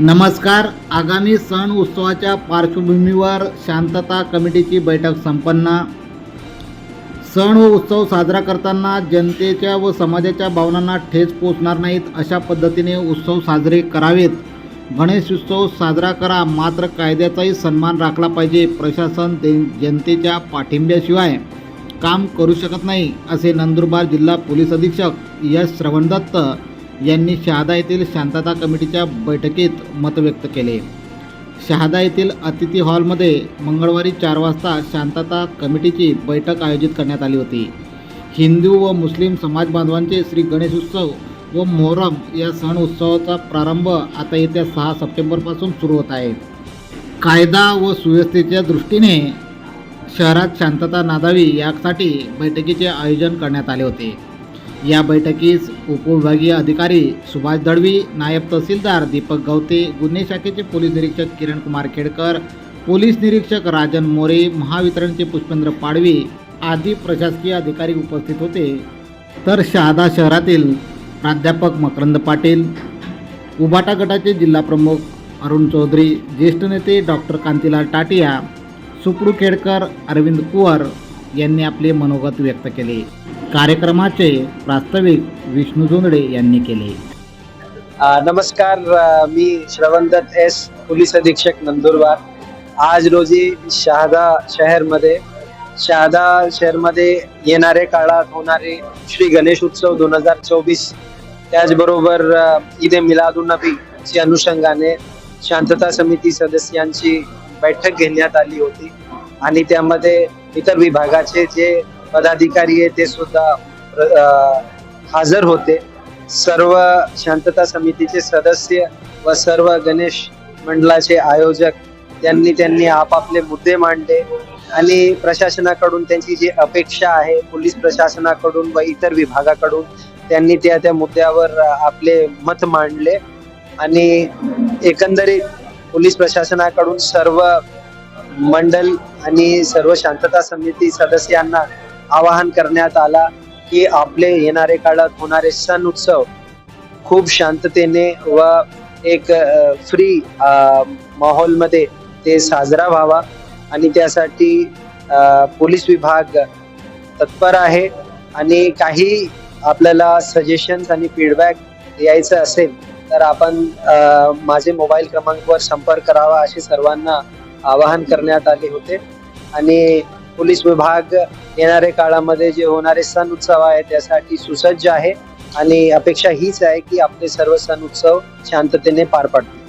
नमस्कार. आगामी सण उत्सवाच्या पार्श्वभूमीवर शांतता कमिटीची बैठक संपन्न. सण व उत्सव साजरा करताना जनतेच्या व समाजाच्या भावनांना ठेच पोचणार नाहीत अशा पद्धतीने उत्सव साजरे करावेत. गणेश उत्सव साजरा करा मात्र कायद्याचाही सन्मान राखला पाहिजे प्रशासन ते जनतेच्या पाठिंब्याशिवाय काम करू शकत नाही असे नंदुरबार जिल्हा पोलीस अधीक्षक यश श्रवणदत्त यांनी शहादा येथील शांतता कमिटीच्या बैठकीत मत व्यक्त केले. शहादा येथील अतिथी हॉलमध्ये मंगळवारी चार वाजता शांतता कमिटीची बैठक आयोजित करण्यात आली होती. हिंदू व मुस्लिम समाज बांधवांचे श्री गणेश उत्सव व मोहरम या सण उत्सवाचा प्रारंभ आता येत्या सहा सप्टेंबरपासून सुरू होत आहे. कायदा व सुव्यवस्थेच्या दृष्टीने शहरात शांतता नांदावी यासाठी बैठकीचे आयोजन करण्यात आले होते. या बैठकीस उपविभागीय अधिकारी सुभाष दळवी नायब तहसीलदार दीपक गवते गुन्हे शाखेचे पोलीस निरीक्षक किरण कुमार खेडकर पोलीस निरीक्षक राजन मोरे महावितरणचे पुष्पेंद्र पाडवी आदी प्रशासकीय अधिकारी उपस्थित होते. तर शहादा शहरातील प्राध्यापक मकरंद पाटील उबाटा गटाचे जिल्हाप्रमुख अरुण चौधरी ज्येष्ठ नेते डॉक्टर कांतीलाल टाटिया सुपडू खेडकर अरविंद कुवर यांनी आपले मनोगत व्यक्त केले. कार्यक्रमाचे प्रास्ताविक विष्णू जोंदडे यांनी केले. नमस्कार मी श्रवणदत्त एस पोलीस अधीक्षक नंदुरबार. आज रोजी शहादा शहरमध्ये शहादा शहरमध्ये येणारे काळात होणारे श्री गणेश उत्सव दोन हजार चोवीस त्याचबरोबर ईद ए मिलादुन्नबीच्या अनुषंगाने शांतता समिती सदस्यांची बैठक घेण्यात आली होती. आणि त्यामध्ये इतर विभागाचे जे पदाधिकारी आहे ते सुद्धा हजर होते. सर्व शांतता समितीचे सदस्य व सर्व गणेश मंडळाचे आयोजक त्यांनी त्यांनी आपापले मुद्दे मांडले आणि प्रशासनाकडून त्यांची जी अपेक्षा आहे पोलीस प्रशासनाकडून व इतर विभागाकडून त्यांनी त्या त्या मुद्द्यावर आपले मत मांडले आणि एकंदरीत पोलीस प्रशासनाकडून सर्व मंडल आणि सर्व शांतता समिती सदस्यांना आवाहन करण्यात आला की आपले येणारे काळात होणारे सण उत्सव खूप शांततेने व एक फ्री माहोलमध्ये ते साजरा व्हावा. आणि त्यासाठी पोलीस विभाग तत्पर आहे. आणि काही आपल्याला सजेशन्स आणि फीडबॅक द्यायचं असेल तर आपण माझे मोबाईल क्रमांकवर संपर्क करावा असे सर्वांना आवाहन करण्यात आले होते. आणि पोलीस विभाग येणाऱ्या काळामध्ये जे होणारे सण उत्सव आहे त्यासाठी सुसज्ज आहे. आणि अपेक्षा हीच आहे की आपले सर्व सण उत्सव शांततेने पार पाडतील.